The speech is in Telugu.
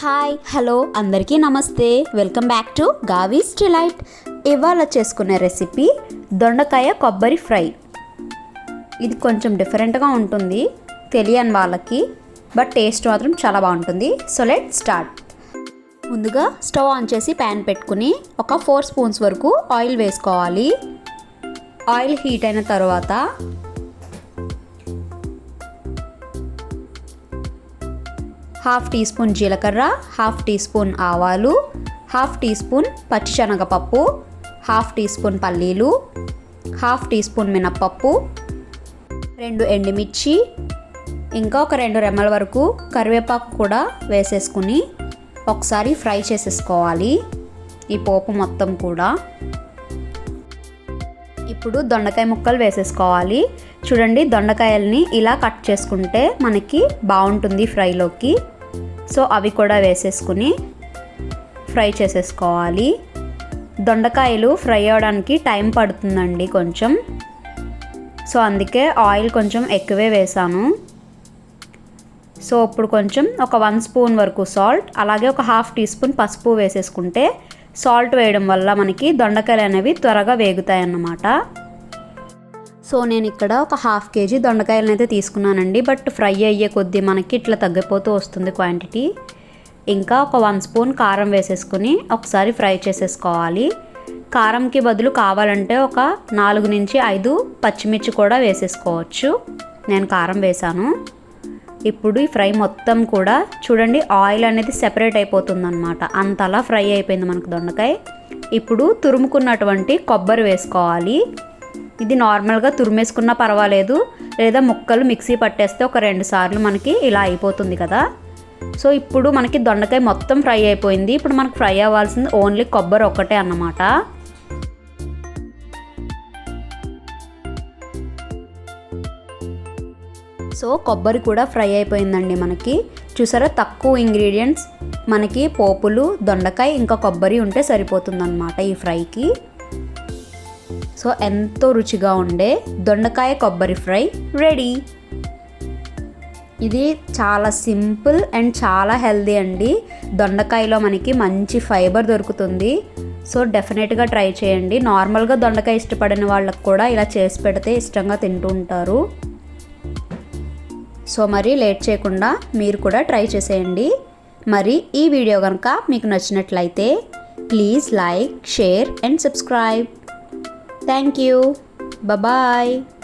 హాయ్ హలో అందరికీ నమస్తే. Welcome back to Gavi's delight. ఇవాళ చేసుకునే రెసిపీ దొండకాయ కొబ్బరి ఫ్రై. ఇది కొంచెం డిఫరెంట్గా ఉంటుంది తెలియని వాళ్ళకి బట్ టేస్ట్ మాత్రం చాలా బాగుంటుంది. So let start. ముందుగా స్టవ్ ఆన్ చేసి ప్యాన్ పెట్టుకుని ఒక ఫోర్ స్పూన్స్ వరకు ఆయిల్ వేసుకోవాలి. ఆయిల్ హీట్ అయిన తర్వాత హాఫ్ టీ స్పూన్ జీలకర్ర హాఫ్ టీ స్పూన్ ఆవాలు హాఫ్ టీ స్పూన్ పచ్చిశనగపప్పు హాఫ్ టీ స్పూన్ పల్లీలు హాఫ్ టీ స్పూన్ మినప్పప్పు రెండు ఎండుమిర్చి ఇంకా ఒక రెండు రెమ్మల వరకు కరివేపాకు కూడా వేసేసుకుని ఒకసారి ఫ్రై చేసేసుకోవాలి ఈ పోపు మొత్తం కూడా. ఇప్పుడు దొండకాయ ముక్కలు వేసేసుకోవాలి. చూడండి దొండకాయల్ని ఇలా కట్ చేసుకుంటే మనకి బాగుంటుంది ఫ్రైలోకి. సో అవి కూడా వేసేసుకుని ఫ్రై చేసేసుకోవాలి. దొండకాయలు ఫ్రై అవ్వడానికి టైం పడుతుందండి కొంచెం. సో అందుకే ఆయిల్ కొంచెం ఎక్కువే వేసాను. సో ఇప్పుడు కొంచెం ఒక వన్ స్పూన్ వరకు సాల్ట్ అలాగే ఒక హాఫ్ టీ స్పూన్ పసుపు వేసేసుకుంటే సాల్ట్ వేయడం వల్ల మనకి దొండకాయలు అనేవి త్వరగా వేగుతాయి అన్నమాట సో నేను ఇక్కడ ఒక హాఫ్ కేజీ దొండకాయలను అయితే తీసుకున్నానండి. బట్ ఫ్రై అయ్యే కొద్దీ మనకి ఇట్లా తగ్గిపోతూ వస్తుంది క్వాంటిటీ. ఇంకా ఒక వన్ స్పూన్ కారం వేసేసుకుని ఒకసారి ఫ్రై చేసేసుకోవాలి. కారంకి బదులు కావాలంటే ఒక నాలుగు నుంచి ఐదు పచ్చిమిర్చి కూడా వేసేసుకోవచ్చు. నేను కారం వేసాను ఇప్పుడు ఈ ఫ్రై మొత్తం కూడా చూడండి ఆయిల్ అనేది సెపరేట్ అయిపోతుందన్నమాట. అంతలా ఫ్రై అయిపోయింది మనకు దొండకాయ. ఇప్పుడు తురుముకున్నటువంటి కొబ్బరి వేసుకోవాలి. ఇది నార్మల్గా తురిమేసుకున్నా పర్వాలేదు. లేదా ముక్కలు మిక్సీ పట్టేస్తే ఒక రెండు సార్లు మనకి ఇలా అయిపోతుంది కదా. సో ఇప్పుడు మనకి దొండకాయ మొత్తం ఫ్రై అయిపోయింది. ఇప్పుడు మనకు ఫ్రై అవ్వాల్సింది ఓన్లీ కొబ్బరి ఒక్కటే అన్నమాట. సో కొబ్బరి కూడా ఫ్రై అయిపోయిందండి మనకి. చూసారా? తక్కువ ఇంగ్రీడియంట్స్. మనకి పోపులు దొండకాయ ఇంకా కొబ్బరి ఉంటే సరిపోతుందన్నమాట ఈ ఫ్రైకి. సో ఎంతో రుచిగా ఉండే దొండకాయ కొబ్బరి ఫ్రై రెడీ. ఇది చాలా సింపుల్ అండ్ చాలా హెల్దీ అండి. దొండకాయలో మనకి మంచి ఫైబర్ దొరుకుతుంది. సో డెఫినెట్గా ట్రై చేయండి. నార్మల్గా దొండకాయ ఇష్టపడిన వాళ్ళకి కూడా ఇలా చేసి పెడితే ఇష్టంగా తింటూ ఉంటారు. సో మరి లేట్ చేయకుండా మీరు కూడా ట్రై చేసేయండి. మరి ఈ వీడియో కనుక మీకు నచ్చినట్లయితే please like share and subscribe. Thank you. Bye bye.